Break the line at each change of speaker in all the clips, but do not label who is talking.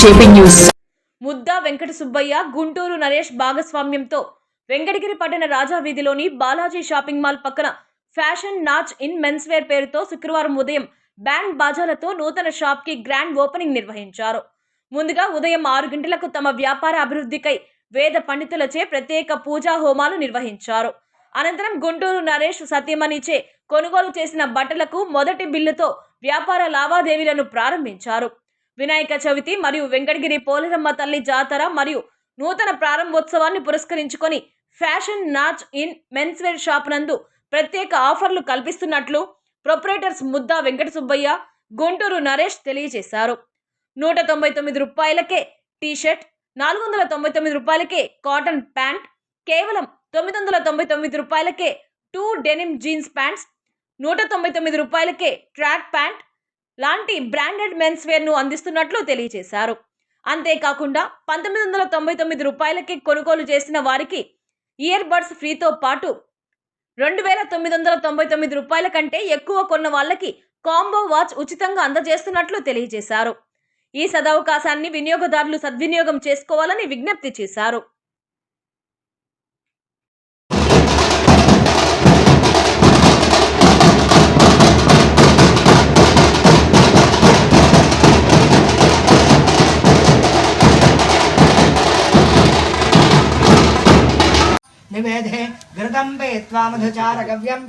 JP news.
ముద్దా Venkata Subbaiah Guntur Naresh భాగస్వామ్యంతో వెంకటగిరి పట్టణ రాజా వీధిలోని బాలాజీ షాపింగ్ మాల్ పక్కన fashion notch in men's wear పేరుతో శుక్రవారం ఉదయం బ్యాండ్ బాజాలతో నూతన షాప్కి గ్రాండ్ ఓపెనింగ్ నిర్వహించారు. ముందుగా ఉదయం ఆరు గంటలకు తమ వ్యాపార అభివృద్ధికై వేద పండితులచే ప్రత్యేక పూజా హోమాలు నిర్వహించారు. అనంతరం గుంటూరు నరేష్ సత్యమణిచే కొనుగోలు చేసిన బట్టలకు మొదటి బిల్లుతో వ్యాపార లావాదేవీలను ప్రారంభించారు. వినాయక చవితి మరియు వెంకటగిరి పోలేరమ్మ తల్లి జాతర మరియు నూతన ప్రారంభోత్సవాన్ని పురస్కరించుకొని fashion notch in men's wear shop నందు ప్రత్యేక ఆఫర్లు కల్పిస్తున్నట్లు ప్రొపరేటర్స్ ముద్దా వెంకట సుబ్బయ్య గుంటూరు నరేష్ తెలియజేశారు. నూట తొంభై తొమ్మిది రూపాయలకే టీషర్ట్ నాలుగు వందల తొంభై తొమ్మిది రూపాయలకే కాటన్ ప్యాంట్ కేవలం తొమ్మిది వందల తొంభై తొమ్మిది రూపాయలకే టూ డెనిమ్ జీన్స్ ప్యాంట్స్ నూట తొంభై తొమ్మిది రూపాయలకే ట్రాక్ ప్యాంట్ లాంటి బ్రాండెడ్ మెన్స్ వేర్ను అందిస్తున్నట్లు తెలియజేశారు. అంతేకాకుండా పంతొమ్మిది వందల తొంభై తొమ్మిది రూపాయలకి కొనుగోలు చేసిన వారికి ఇయర్ బడ్స్ ఫ్రీతో పాటు రెండు వేల తొమ్మిది వందల తొంభై తొమ్మిది రూపాయల కంటే ఎక్కువ కొన్న వాళ్ళకి కాంబో వాచ్ ఉచితంగా అందజేస్తున్నట్లు తెలియజేశారు. ఈ సదవకాశాన్ని వినియోగదారులు సద్వినియోగం చేసుకోవాలని విజ్ఞప్తి చేశారు.
निवेदे घृतं पे त्वा मधुचारगव्यं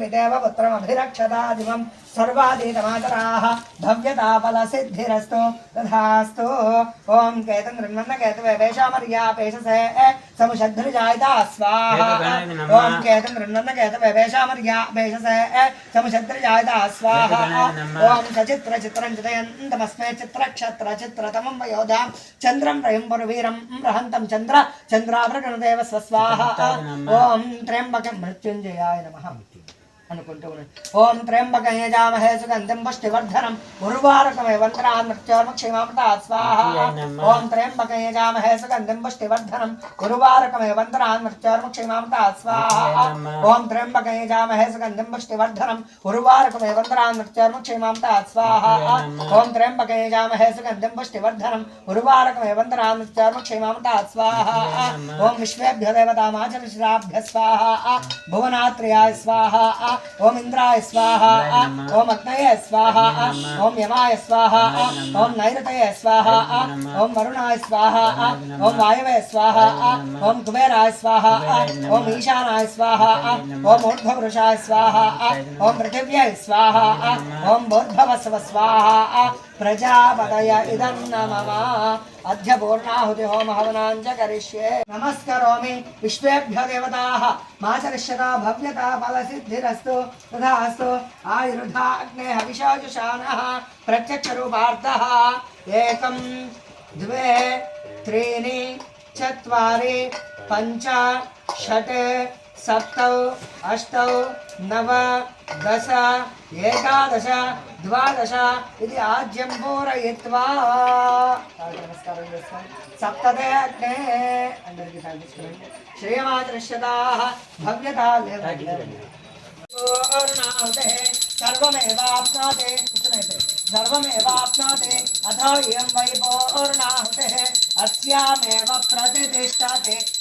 पुत्रमभिरक्षता दिवम् సర్వాధీతమాతరాः భవ్యతాపలసిద్ధిరస్తు తథాస్తు. ఓం కేతం దృన్మన్న కేతవే వేషామర్యా పేషసే సముషద్ధిర్జాయితా స్వాహ. ఓం కేతం దృన్మన్న కేతవే వేషామర్యా పేషసే సముషద్ధిర్జాయితా స్వాహ. ఓం సచిత్ర చిత్రం చితయంతమస్మే చిత్రక్షత్ర చిత్రతమం వయోధాం చంద్రం ప్రయంపుర వీరం రహంతం చంద్ర చంద్రావృగణదేవ స్వస్వాహ ఓం త్ర్యంబకం మృత్యుంజయాయ నమః. అనుకుంటూ ఉన్నాను ఓం త్ర్యంబకం యజామహే సుగంధం పుష్టివర్ధనం ఉర్వారకమే వంతరాన్ మృత్యోర్మక్షేమామృతా స్వాహ ఓం త్ర్యంబకం యజామహే సుగంధం పుష్టివర్ధనం ఉర్వారకమే వంతరాన్ మృత్యోర్మక్షేమామృతా స్వాహ ఓం త్ర్యంబకం యజామహే సుగంధం పుష్టివర్ధనం ఉర్వారకమే వంతరాన్ మృత్యోర్మక్షేమామృతా స్వాహ ఓం త్ర్యంబకం యజామహే సుగంధం పుష్టివర్ధనం ఉర్వారకమే వంతరాన్ మృత్యోర్మక్షేమామృతా స్వాహ ఓం విశ్వేభ్య దేవతామాచరిశ్రాభ్య స్వాహ భువనాత్రయాయ స్వాహ ओम इंद्राय स्वाहा ओम अग्नये स्वाहा ओम यमाय स्वाहा ओम नैरतय स्वाहा ओम वरुणाय स्वाहा ओम वायवे स्वाहा ओम कुबेराय स्वाहा ओम ईशानाय स्वाहा ओम ऊर्ध्वपुरुषाय स्वाहा ओम पृथिव्याय स्वाहा ओम बोर्धवसव स्वाहा ప్రజాపతయ ఇదం నమమ అద్య పూర్ణాహుతి హోమ హవనాంచ కరిష్యే నమస్కరోమి విశ్వేభ్య దేవతాః మాచరిష్యతా భవ్యతా ఫలసిద్ధిరస్తు తథాస్తు ఆయుర్ధా అగ్నే హవిషాజుషానః ప్రత్యక్షరూపార్థः ఏకం ద్వే त्रीणि चत्वारि पञ्च षट् सप्त, अष्ट, नव, दश, एकादश, द्वादश इति आज्यं पूरयित्वा। सप्तते अग्ने। अन्तर्गि श्रेयमादृश्यताः भव्यताले उच्यते
अथ
इयं
वै
अस्यामेव
प्रतिष्ठते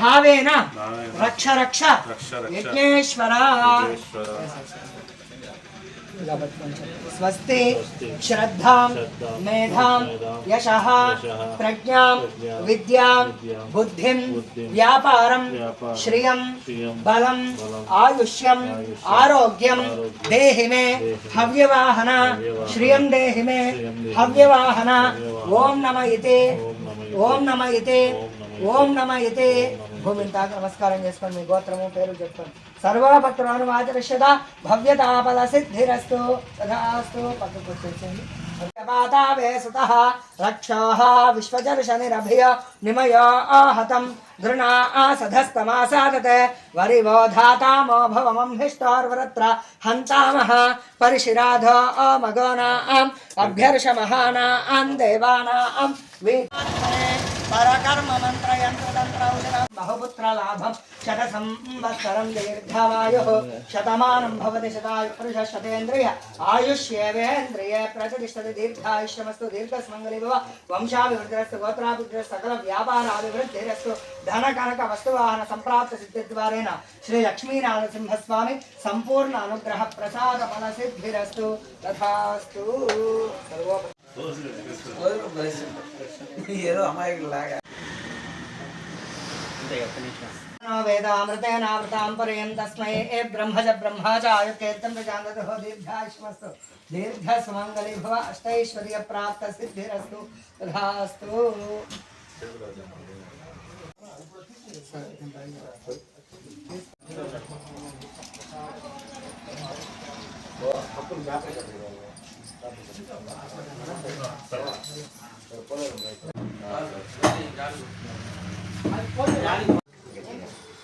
భావేన. రక్ష రక్ష.
రక్ష రక్ష.
యజ్ఞేశ్వర.
విఘ్నేశ్వర
ఇలా పట్టుకోండి. స్వస్తి स्वस्ति श्रद्धा मेधा यश प्रज्ञा विद्या बुद्धि व्यापार श्रिय बल आयुष्यम् आरोग्यं देहि मे हव्यवाहन श्रिय देहि मे हव्यवाहन ओं नम इति ॐ नम इति ॐ नम इति తాకి నమస్కారం చేసుకోండి మీ గోత్రము పేరు చెప్పండి సర్వపత్రాను ఆచరిష్యత భవ్యతాపద సిద్ధిరస్తు తథాస్తు పక్కకు వచ్చేసింది పాతావే సుతః రక్షాః విశ్వజర్షనిరభయ నిమయో ఆహతం గృణా ఆసధస్తమాసాదతే వరివో ధాతామో భవమంహిష్టార్వరత్ర హంతామః పరిశిరాధో మగోనాం అభ్యర్షమహానాం దేవానాం వీ పరకర్మ మంత్ర యంత్ర బహుపుత్ర లాభం శత సంవత్సరం దీర్ఘమాయు శతమానం భవతి శతాయు పురుష శతేంద్రియ ఆయుష్యేవేంద్రియ ప్రతిష్టతి దీర్ఘాయుష్యమస్తు దీర్ఘస్మంగళి భవ వంశాభివృద్ధిరస్తు గోత్రాభివృద్ధి సకల వ్యాపారాభివృద్ధిరస్తు ధన కనక వస్తువాహన సంప్రాప్త సిద్ధిద్వారేణ శ్రీ లక్ష్మీనారసింహస్వామి సంపూర్ణ అనుగ్రహ ప్రసాద ఫల సిద్ధిరస్తు తథాస్తు. సర్వోప
ఏదో అమాయకులు లాగా
వేదామృతేనామృతాం పరయం తస్మై ఏ బ్రహ్మ చ బ్రహ్మ చ ఆయుర్కేతం ప్రజాంగతో దీర్ఘాయుష్మస్తు దీర్ఘ సుమంగళి భవ అష్టైశ్వర్య ప్రాప్త సిద్ధిరస్తు తథాస్తు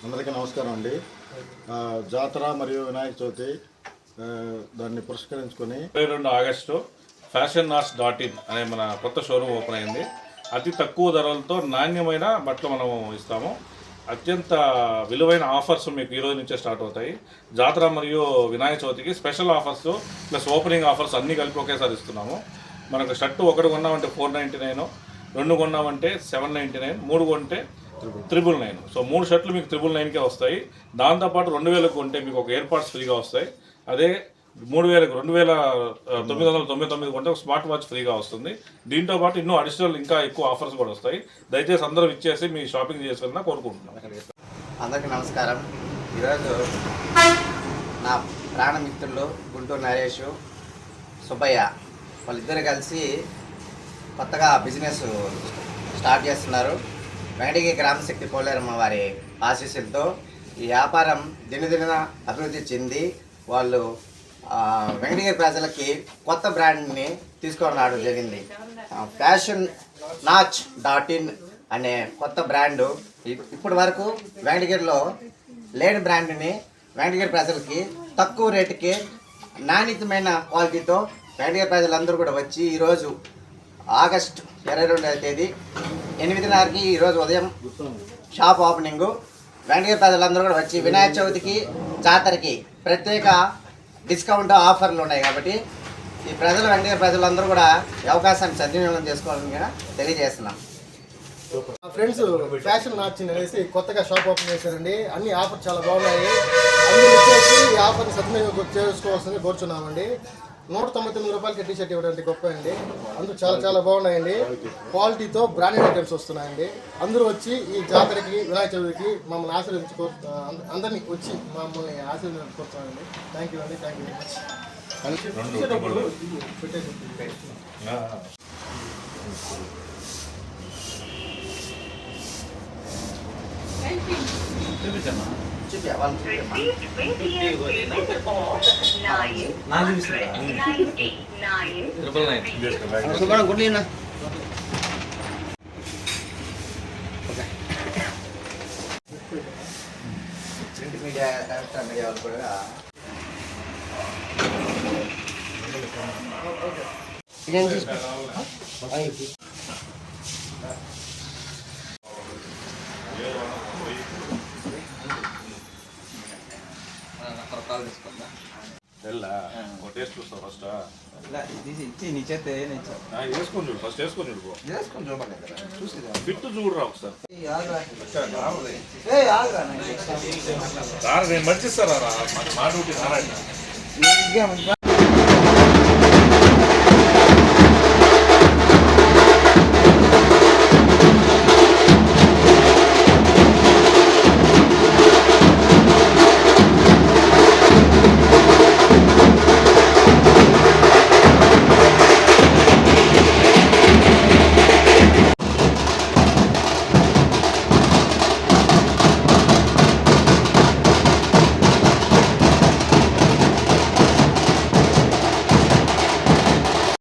అందరికీ నమస్కారం అండి. జాతర మరియు వినాయక చవితి దాన్ని పురస్కరించుకొని
ఇరవై రెండు August fashion nas dot in అనే మన కొత్త షోరూమ్ ఓపెన్ అయింది. అతి తక్కువ ధరలతో నాణ్యమైన బట్టలు మనము ఇస్తాము. అత్యంత విలువైన ఆఫర్స్ మీకు ఈరోజు నుంచే స్టార్ట్ అవుతాయి. జాతర మరియు వినాయక చవితికి special offers plus opening offers అన్నీ కలిపి ఒకేసారి ఇస్తున్నాము. మనకు షర్టు ఒకటి కొన్నామంటే ఫోర్ నైంటీ నైన్ రెండు కొన్నామంటే సెవెన్ నైంటీ నైన్ మూడు కొంటే త్రిబుల్ నైన్ సో మూడు షర్ట్లు మీకు త్రిబుల్ నైన్కే వస్తాయి. దాంతోపాటు రెండు వేలకు కొంటే మీకు ఒక ఎయిర్పాడ్స్ ఫ్రీగా వస్తాయి. అదే మూడు వేల రెండు వేల తొమ్మిది వందల తొంభై తొమ్మిది కొంటే ఒక స్మార్ట్ వాచ్ ఫ్రీగా వస్తుంది. దీంతో పాటు ఎన్నో అడిషనల్ ఇంకా ఎక్కువ ఆఫర్స్ కూడా వస్తాయి. దయచేసి అందరూ ఇచ్చేసి మీ షాపింగ్ చేసుకున్న కోరుకుంటున్నాను
అందరికీ నమస్కారం. ఈరోజు నా ప్రాణ మిత్రులు గుంటూరు నరేష్ సుబ్బయ్య వాళ్ళిద్దరు కలిసి కొత్తగా బిజినెస్ స్టార్ట్ చేస్తున్నారు. వెంకటగి గ్రామ శక్తి పోలేరమ్మ వారి ఆశీస్సులతో ఈ వ్యాపారం దినదిన అభివృద్ధి చెంది వాళ్ళు వెంకటగిరి ప్రజలకి కొత్త బ్రాండ్ని తీసుకొని రావడం జరిగింది. ఫ్యాషన్ నాచ్ డాట్ ఇన్ అనే కొత్త బ్రాండు ఇప్పటి వరకు వెంకటగిరిలో లేని బ్రాండ్ని వెంకటగిరి ప్రజలకి తక్కువ రేటుకి నాణ్యతమైన క్వాలిటీతో వెంకటగిరి ప్రజలందరూ కూడా వచ్చి ఈరోజు ఆగస్ట్ ఇరవై రెండవ తేదీ ఎనిమిదిన్నరకి ఈరోజు ఉదయం షాప్ ఓపెనింగు. వెంకటగిరి ప్రజలందరూ కూడా వచ్చి వినాయక చవితికి జాతరకి ప్రత్యేక డిస్కౌంట్ ఆఫర్లు ఉన్నాయి కాబట్టి ఈ ప్రజలు వెంకటగిరి ప్రజలందరూ కూడా ఈ అవకాశాన్ని సద్వినియోగం చేసుకోవాలని కూడా తెలియజేస్తున్నాం.
మా ఫ్రెండ్స్ ఫ్యాషన్ మార్చింగ్ అనేసి కొత్తగా షాప్ ఓపెన్ చేశారండి. అన్ని ఆఫర్ చాలా బాగున్నాయి. అందరూ వచ్చేసి ఈ ఆఫర్ని సద్వినియోగం చేసుకోవాల్సింది కోరుచున్నామండి. నూట తొంభై తొమ్మిది రూపాయలకి టీ షర్ట్ ఇవ్వడానికి గొప్ప అండి. అందరూ చాలా చాలా బాగున్నాయండి. క్వాలిటీతో బ్రాండెడ్ ఐటమ్స్ వస్తున్నాయండి. అందరూ వచ్చి ఈ జాతరకి వినాయక చవితికి మమ్మల్ని ఆశీర్వదించుకో అందరినీ వచ్చి మమ్మల్ని ఆశీర్వదించుకోవచ్చామండి థ్యాంక్ యూ అండి థ్యాంక్ యూ వెరీ మచ్ పెట్టేసి
చూపి వాళ్ళు చూపి ప్రింట్ మీడియా ఎలక్ట్రానిక్ మీడియా వాళ్ళు కూడా
వెళ్ళా
ఇచ్చి నీ చేత ఏనిచ్చావు
వేసుకొని చూడు ఫస్ట్ వేసుకొని చూడు పో.
చేసుకొని చూడండి కదా చూసి
ఫిట్ చూడరా ఒకసారి.
ఏ ఆగురా నాకు.
రారా నేను మర్చిస్తారా రా మా డ్యూటీ